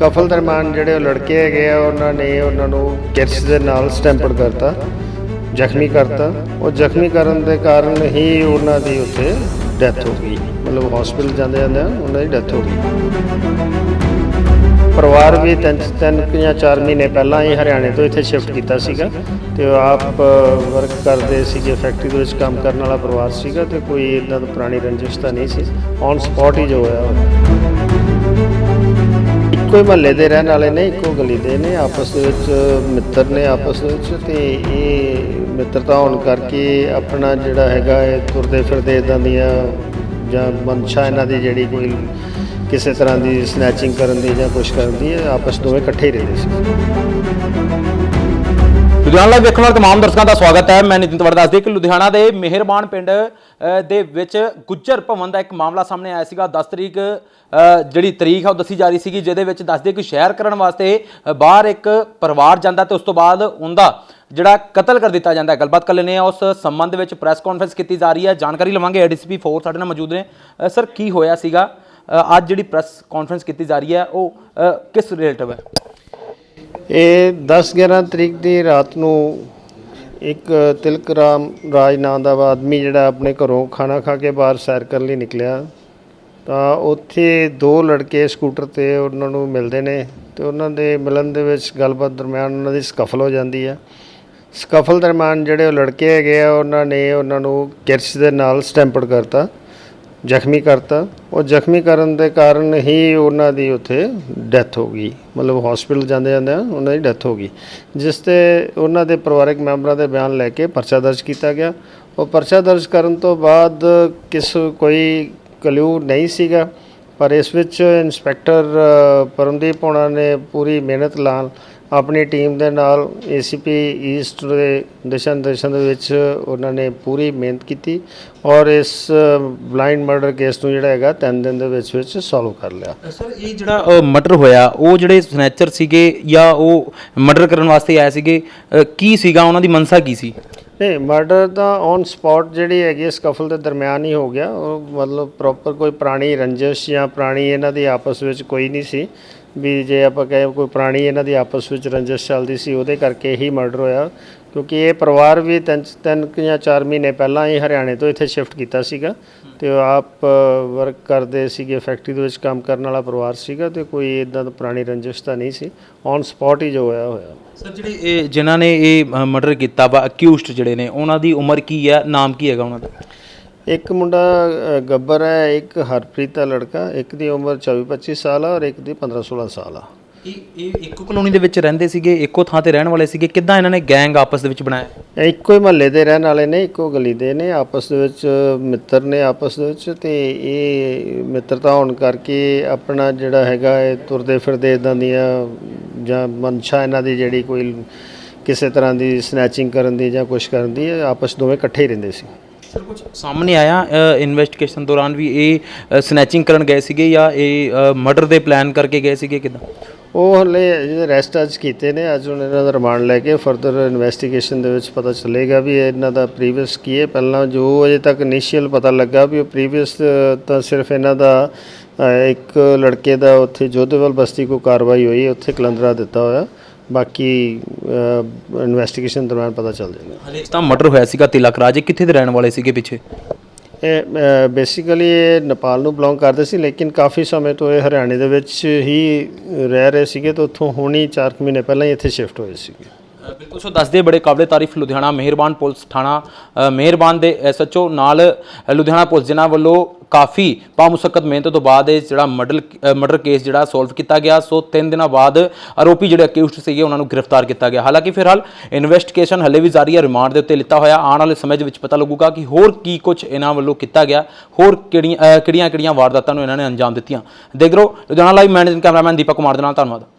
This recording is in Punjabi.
ਕਫਲ ਦਰਮਾਨ ਜਿਹੜੇ ਉਹ ਲੜਕੇ ਹੈਗੇ ਆ, ਉਹਨਾਂ ਨੇ ਉਹਨਾਂ ਨੂੰ ਕਿਰਸ ਦੇ ਨਾਲ ਸਟੈਂਪਡ ਕਰਤਾ, ਜ਼ਖਮੀ ਕਰਤਾ। ਉਹ ਜ਼ਖਮੀ ਕਰਨ ਦੇ ਕਾਰਨ ਹੀ ਉਹਨਾਂ ਦੀ ਉੱਥੇ ਡੈਥ ਹੋ ਗਈ। ਮਤਲਬ ਹਸਪੀਟਲ ਜਾਂਦੇ ਜਾਂਦੇ ਉਹਨਾਂ ਦੀ ਡੈਥ ਹੋ ਗਈ। ਪਰਿਵਾਰ ਵੀ ਤਿੰਨ ਤਿੰਨ ਜਾਂ 4 ਮਹੀਨੇ ਪਹਿਲਾਂ ਹੀ ਹਰਿਆਣੇ ਤੋਂ ਇੱਥੇ ਸ਼ਿਫਟ ਕੀਤਾ ਸੀਗਾ ਤੇ ਉਹ ਆਪ ਵਰਕ ਕਰਦੇ ਸੀਗੇ ਫੈਕਟਰੀ ਦੇ ਵਿੱਚ ਕੰਮ ਕਰਨ ਵਾਲਾ ਪਰਿਵਾਰ ਸੀਗਾ ਤੇ ਕੋਈ ਇਦਾਂ ਦਾ ਪੁਰਾਣੀ ਰੰਜਿਸ਼ ਤਾਂ ਨਹੀਂ ਸੀ। ਔਨ ਸਪੌਟ ਹੀ ਜੋ ਹੋਇਆ ਹੋਇਆ ਇੱਕੋ ਹੀ ਮਹੱਲੇ ਦੇ ਰਹਿਣ ਵਾਲੇ ਨੇ, ਇੱਕੋ ਗਲੀ ਦੇ ਨੇ, ਆਪਸ ਦੇ ਵਿੱਚ ਮਿੱਤਰ ਨੇ ਆਪਸ ਦੇ ਵਿੱਚ ਤੇ ਇਹ ਮਿੱਤਰਤਾ ਹੋਣ ਕਰਕੇ ਆਪਣਾ ਜਿਹੜਾ ਹੈਗਾ ਇਹ ਤੁਰਦੇ ਫਿਰਦੇ ਇਦਾਂ ਦੀਆਂ ਜਾਂ ਮਨਸ਼ਾ ਇਹਨਾਂ ਦੀ ਜਿਹੜੀ ਕੋਈ ਕਿਸੇ ਤਰ੍ਹਾਂ ਦੀ ਸਨੈਚਿੰਗ ਕਰਨ ਦੀ ਜਾਂ ਕੁਛ ਕਰਨ ਦੀ, ਇਹ ਆਪਸ ਦੋਵੇਂ ਇਕੱਠੇ ਹੀ ਰਹਿੰਦੇ ਸੀ। ਲੁਧਿਆਣਾ ਲਾਈਵ ਵੇਖਣ ਵਾਲੇ ਤਮਾਮ ਦਰਸ਼ਕਾਂ ਦਾ ਸਵਾਗਤ ਹੈ। ਮੈਂ ਨਿਤਿਨ ਤਵੜ ਦੱਸਦੀ ਕਿ ਲੁਧਿਆਣਾ ਦੇ ਮਿਹਰਬਾਨ ਪਿੰਡ ਦੇ ਵਿੱਚ ਗੁੱਜਰ ਭਵਨ ਦਾ ਇੱਕ ਮਾਮਲਾ ਸਾਹਮਣੇ ਆਇਆ ਸੀਗਾ। 10 ਤਰੀਕ ਜਿਹੜੀ ਤਰੀਕ ਆ ਉਹ ਦੱਸੀ ਜਾ ਰਹੀ ਸੀਗੀ, ਜਿਹਦੇ ਵਿੱਚ ਦੱਸਦੇ ਕਿ ਸ਼ਹਿਰ ਕਰਨ ਵਾਸਤੇ ਬਾਹਰ ਇੱਕ ਪਰਿਵਾਰ ਜਾਂਦਾ ਤੇ ਉਸ ਤੋਂ ਬਾਅਦ ਉਹਦਾ ਜਿਹੜਾ ਕਤਲ ਕਰ ਦਿੱਤਾ ਜਾਂਦਾ ਹੈ। ਗੱਲਬਾਤ ਕਰ ਲੈਂਦੇ ਆ ਉਸ ਸੰਬੰਧ ਵਿੱਚ ਪ੍ਰੈਸ ਕਾਨਫਰੰਸ ਕੀਤੀ ਜਾ ਰਹੀ ਹੈ। ਜਾਣਕਾਰੀ ਲਵਾਂਗੇ। ਏਡੀਸੀਪੀ 4 ਸਾਡੇ ਨਾਲ ਮੌਜੂਦ ਨੇ। ਸਰ, ਕੀ ਹੋਇਆ ਸੀਗਾ? ਅੱਜ ਜਿਹੜੀ ਪ੍ਰੈਸ ਕਾਨਫਰੰਸ ਕੀਤੀ ਜਾ ਰਹੀ ਹੈ, ਉਹ ਕਿਸ ਰਿਲੇਟਿਵ ਹੈ? ਇਹ 10-11 ਤਰੀਕ ਦੀ ਰਾਤ ਨੂੰ ਇੱਕ ਤਿਲਕ ਰਾਮ ਰਾਜ ਨਾਂ ਦਾ ਆਦਮੀ ਜਿਹੜਾ ਆਪਣੇ ਘਰੋਂ ਖਾਣਾ ਖਾ ਕੇ ਬਾਹਰ ਸੈਰ ਕਰਨ ਲਈ ਨਿਕਲਿਆ। ਤਾਂ ਉੱਥੇ ਦੋ ਲੜਕੇ ਸਕੂਟਰ ਤੇ ਉਹਨਾਂ ਨੂੰ ਮਿਲਦੇ ਨੇ ਤੇ ਉਹਨਾਂ ਦੇ ਮਿਲਣ ਦੇ ਵਿੱਚ ਗੱਲਬਾਤ ਦਰਮਿਆਨ ਉਹਨਾਂ ਦੀ ਸਕਫਲ ਹੋ ਜਾਂਦੀ ਹੈ ਸਕਫਲ ਦਰਮਿਆਨ ਜਿਹੜੇ ਉਹ ਲੜਕੇ ਹੈਗੇ ਆ, ਉਹਨਾਂ ਨੇ ਉਹਨਾਂ ਨੂੰ ਕਿਰਚ ਦੇ ਨਾਲ ਸਟੈਂਪਡ ਕਰਤਾ। ਜ਼ਖਮੀ ਕਰਤਾ। ਉਹ ਜ਼ਖਮੀ ਕਰਨ ਦੇ ਕਾਰਨ ਹੀ ਉਹਨਾਂ ਦੀ ਉੱਥੇ ਡੈਥ ਹੋ ਗਈ। ਮਤਲਬ ਹਸਪੀਟਲ ਜਾਂਦੇ ਜਾਂਦੇ ਉਹਨਾਂ ਦੀ ਡੈਥ ਹੋ ਗਈ। ਜਿਸ ਤੇ ਉਹਨਾਂ ਦੇ ਪਰਿਵਾਰਕ ਮੈਂਬਰਾਂ ਦੇ ਬਿਆਨ ਲੈ ਕੇ ਪਰਚਾ ਦਰਜ ਕੀਤਾ ਗਿਆ। ਉਹ ਪਰਚਾ ਦਰਜ ਕਰਨ ਤੋਂ ਬਾਅਦ ਕਿਸ ਕੋਈ ਕਲੂ ਨਹੀਂ ਸੀਗਾ। ਪਰ ਇਸ ਵਿੱਚ ਇੰਸਪੈਕਟਰ ਪਰਮਦੀਪ ਹੋਣਾ ਨੇ ਪੂਰੀ ਮਿਹਨਤ ਨਾਲ ਆਪਣੀ ਟੀਮ ਦੇ ਨਾਲ ਏਸੀਪੀ ਈਸਟ ਦੇ ਦਿਸ਼ਾ ਨਿਰਦੇਸ਼ਾਂ ਦੇ ਵਿੱਚ ਉਹਨਾਂ ਨੇ ਪੂਰੀ ਮਿਹਨਤ ਕੀਤੀ ਔਰ ਇਸ ਬਲਾਈਂਡ ਮਰਡਰ ਕੇਸ ਨੂੰ ਜਿਹੜਾ ਹੈਗਾ ਤਿੰਨ ਦਿਨ ਦੇ ਵਿੱਚ ਵਿੱਚ ਸੋਲਵ ਕਰ ਲਿਆ। ਸਰ ਇਹ ਜਿਹੜਾ ਮਰਡਰ ਹੋਇਆ ਉਹ ਜਿਹੜੇ ਸਨੈਚਰ ਸੀਗੇ ਜਾਂ ਉਹ ਮਰਡਰ ਕਰਨ ਵਾਸਤੇ ਆਏ ਸੀਗੇ ਕੀ ਸੀਗਾ? ਉਹਨਾਂ ਦੀ ਮਨਸਾ ਕੀ ਸੀ? ਨਹੀਂ ਮਰਡਰ ਤਾਂ ਔਨ ਸਪੌਟ ਜਿਹੜੀ ਹੈਗੀ ਸਕਫਲ ਦੇ ਦਰਮਿਆਨ ਹੀ ਹੋ ਗਿਆ। ਉਹ ਮਤਲਬ ਪ੍ਰੋਪਰ ਕੋਈ ਪੁਰਾਣੀ ਰੰਜਿਸ਼ ਜਾਂ ਪੁਰਾਣੀ ਇਹਨਾਂ ਦੀ ਆਪਸ ਵਿੱਚ ਕੋਈ ਨਹੀਂ ਸੀ। ਵੀ ਜੇ ਆਪਾਂ ਕਹੇ ਕੋਈ ਪੁਰਾਣੀ ਇਹਨਾਂ ਦੀ ਆਪਸ ਵਿੱਚ ਰੰਜਿਸ਼ ਚੱਲਦੀ ਸੀ, ਉਹਦੇ ਕਰਕੇ ਹੀ ਮਰਡਰ ਹੋਇਆ। ਕਿਉਂਕਿ ਇਹ ਪਰਿਵਾਰ ਵੀ ਤਿੰਨ ਤਿੰਨ ਕੁ ਜਾਂ 4 ਮਹੀਨੇ ਪਹਿਲਾਂ ਹੀ ਹਰਿਆਣੇ ਤੋਂ ਇੱਥੇ ਸ਼ਿਫਟ ਕੀਤਾ ਸੀਗਾ। ਤੇ ਉਹ ਆਪ ਵਰਕ ਕਰਦੇ ਸੀਗੇ ਫੈਕਟਰੀ ਦੇ ਵਿੱਚ ਕੰਮ ਕਰਨ ਵਾਲਾ ਪਰਿਵਾਰ ਸੀਗਾ ਤੇ ਕੋਈ ਇਦਾਂ ਦਾ ਪੁਰਾਣੀ ਰੰਜਿਸ਼ ਤਾਂ ਨਹੀਂ ਸੀ। ਔਨ ਸਪੌਟ ਹੀ ਜੋ ਹੋਇਆ ਹੋਇਆ। ਸਰ ਜਿਹੜੇ ਇਹ, ਜਿਨ੍ਹਾਂ ਨੇ ਇਹ ਮਰਡਰ ਕੀਤਾ ਵਾ ਅਕਿਊਜ਼ਡ ਜਿਹੜੇ ਨੇ, ਉਹਨਾਂ ਦੀ ਉਮਰ ਕੀ ਹੈ? ਨਾਮ ਕੀ ਹੈਗਾ ਉਹਨਾਂ ਦਾ? ਇੱਕ ਮੁੰਡਾ ਅ, ਗੱਬਰ ਹੈ ਇੱਕ ਹਰਪ੍ਰੀਤ ਦਾ ਲੜਕਾ ਇੱਕ ਦੀ ਉਮਰ 24-25 ਸਾਲ ਆ ਔਰ ਇੱਕ ਦੀ 15-16 ਸਾਲ ਆ। ਇਹ ਇਹ ਇੱਕੋ ਕਲੋਨੀ ਦੇ ਵਿੱਚ ਰਹਿੰਦੇ ਸੀਗੇ ਇੱਕੋ ਥਾਂ ਤੇ ਰਹਿਣ ਵਾਲੇ ਸੀਗੇ ਕਿੱਦਾਂ ਇਹਨਾਂ ਨੇ ਗੈਂਗ ਆਪਸ ਦੇ ਵਿੱਚ ਬਣਾਇਆ? ਇਹ ਇੱਕੋ ਹੀ ਮਹੱਲੇ ਦੇ ਰਹਿਣ ਵਾਲੇ ਨੇ ਇੱਕੋ ਗਲੀ ਦੇ ਨੇ ਆਪਸ ਦੇ ਵਿੱਚ ਮਿੱਤਰ ਨੇ ਆਪਸ ਦੇ ਵਿੱਚ ਤੇ ਇਹ ਮਿੱਤਰਤਾ ਹੋਣ ਕਰਕੇ ਆਪਣਾ ਜਿਹੜਾ ਹੈਗਾ ਇਹ ਤੁਰਦੇ ਫਿਰਦੇ ਇਦਾਂ ਦੀਆਂ ਜਾਂ ਮਨਸ਼ਾ ਇਹਨਾਂ ਦੀ ਜਿਹੜੀ ਕੋਈ ਕਿਸੇ ਤਰ੍ਹਾਂ ਦੀ ਸਨੈਚਿੰਗ ਕਰਨ ਦੀ ਜਾਂ ਕੁਛ ਕਰਨ ਦੀ ਇਹ ਆਪਸ ਦੋਵੇਂ ਇਕੱਠੇ ਹੀ ਰਹਿੰਦੇ ਸੀ। ਸਰ ਕੁਝ ਸਾਹਮਣੇ ਆਇਆ ਇਨਵੈਸਟੀਗੇਸ਼ਨ ਦੌਰਾਨ ਵੀ ਇਹ ਸਨੈਚਿੰਗ ਕਰਨ ਗਏ ਸੀਗੇ ਜਾਂ ਇਹ ਮਰਡਰ ਦੇ ਪਲਾਨ ਕਰਕੇ ਗਏ ਸੀਗੇ ਕਿਦਾਂ? ਉਹ ਹਲੇ ਰੈਸਟ ਅੱਜ ਕੀਤੇ ਨੇ, ਅੱਜ ਹੁਣ ਇਹਨਾਂ ਦਾ ਰਿਮਾਂਡ ਲੈ ਕੇ ਫਰਦਰ ਇਨਵੈਸਟੀਗੇਸ਼ਨ ਦੇ ਵਿੱਚ ਪਤਾ ਚੱਲੇਗਾ ਵੀ ਇਹਨਾਂ ਦਾ ਪ੍ਰੀਵੀਅਸ ਕੀ ਹੈ। ਪਹਿਲਾਂ ਜੋ ਅਜੇ ਤੱਕ ਇਨੀਸ਼ੀਅਲ ਪਤਾ ਲੱਗਾ ਵੀ ਉਹ ਪ੍ਰੀਵੀਅਸ ਤਾਂ ਸਿਰਫ ਇਹਨਾਂ ਦਾ ਇੱਕ ਲੜਕੇ ਦਾ ਉੱਥੇ ਜੋਧੇਵਾਲ ਬਸਤੀ ਕੋ ਕਾਰਵਾਈ ਹੋਈ, ਉੱਥੇ ਕਲੰਦਰਾ ਦਿੱਤਾ ਹੋਇਆ। ਬਾਕੀ ਇਨਵੈਸਟੀਗੇਸ਼ਨ ਦੌਰਾਨ ਪਤਾ ਚੱਲ ਜਾਏਗਾ ਹਲੇ ਤਾਂ ਮਰਡਰ ਹੋਇਆ ਸੀਗਾ ਤਿਲਕ ਰਾਜ। ਇਹ ਕਿੱਥੇ ਦੇ ਰਹਿਣ ਵਾਲੇ ਸੀਗੇ ਪਿੱਛੇ? ਇਹ ਬੇਸਿਕਲੀ ਇਹ ਨੇਪਾਲ ਨੂੰ ਬਿਲੋਂਗ ਕਰਦੇ ਸੀ ਲੇਕਿਨ ਕਾਫੀ ਸਮੇਂ ਤੋਂ ਇਹ ਹਰਿਆਣੇ ਦੇ ਵਿੱਚ ਹੀ ਰਹਿ ਰਹੇ ਸੀਗੇ ਤੇ ਉੱਥੋਂ ਹੁਣੀ 4 ਮਹੀਨੇ ਪਹਿਲਾਂ ਹੀ ਇੱਥੇ ਸ਼ਿਫਟ ਹੋਏ ਸੀਗੇ। ਬਿਲਕੁਲ ਸੋ ਦੱਸਦੇ ਬੜੇ ਕਾਬਲੇ ਤਾਰੀਫ ਲੁਧਿਆਣਾ ਮਿਹਰਬਾਨ ਪੁਲਿਸ ਥਾਣਾ ਮਿਹਰਬਾਨ ਦੇ ਐਸਐਚਓ ਨਾਲ ਲੁਧਿਆਣਾ ਪੁਲਿਸ ਜਿਨ੍ਹਾਂ ਵੱਲੋਂ ਕਾਫੀ ਬਾਮੁਸ਼ੱਕਤ ਮਿਹਨਤ ਤੋਂ ਬਾਅਦ ਇਹ ਜਿਹੜਾ ਮਰਡਰ ਮਰਡਰ ਕੇਸ ਜਿਹੜਾ ਸੋਲਵ ਕੀਤਾ ਗਿਆ, ਸੋ 3 ਦਿਨਾਂ ਬਾਅਦ ਆਰੋਪੀ ਜਿਹੜੇ ਅਕਿਊਜ਼ਡ ਸੀਗੇ ਉਹਨਾਂ ਨੂੰ ਗ੍ਰਿਫਤਾਰ ਕੀਤਾ ਗਿਆ। ਹਾਲਾਂਕਿ ਫਿਲਹਾਲ ਇਨਵੈਸਟੀਗੇਸ਼ਨ ਹਲੇ ਵੀ ਜਾਰੀ ਹੈ ਰਿਮਾਂਡ ਦੇ ਉੱਤੇ ਲਿੱਤਾ ਹੋਇਆ। ਆਉਣ ਵਾਲੇ ਸਮੇਂ ਦੇ ਵਿੱਚ ਪਤਾ ਲੱਗੂਗਾ ਕਿ ਹੋਰ ਕੀ ਕੁਝ ਇਹਨਾਂ ਵੱਲੋਂ ਕੀਤਾ ਗਿਆ, ਹੋਰ ਕਿਹੜੀਆਂ ਕਿਹੜੀਆਂ ਕਿਹੜੀਆਂ ਵਾਰਦਾਤਾਂ ਨੂੰ ਇਹਨਾਂ ਨੇ ਅੰਜਾਮ ਦਿੱਤੀਆਂ। ਦੇਖ ਰਹੋ Ludhiana live managing cameraman Deepak Kumar ਦੇ ਨਾਲ, ਧੰਨਵਾਦ।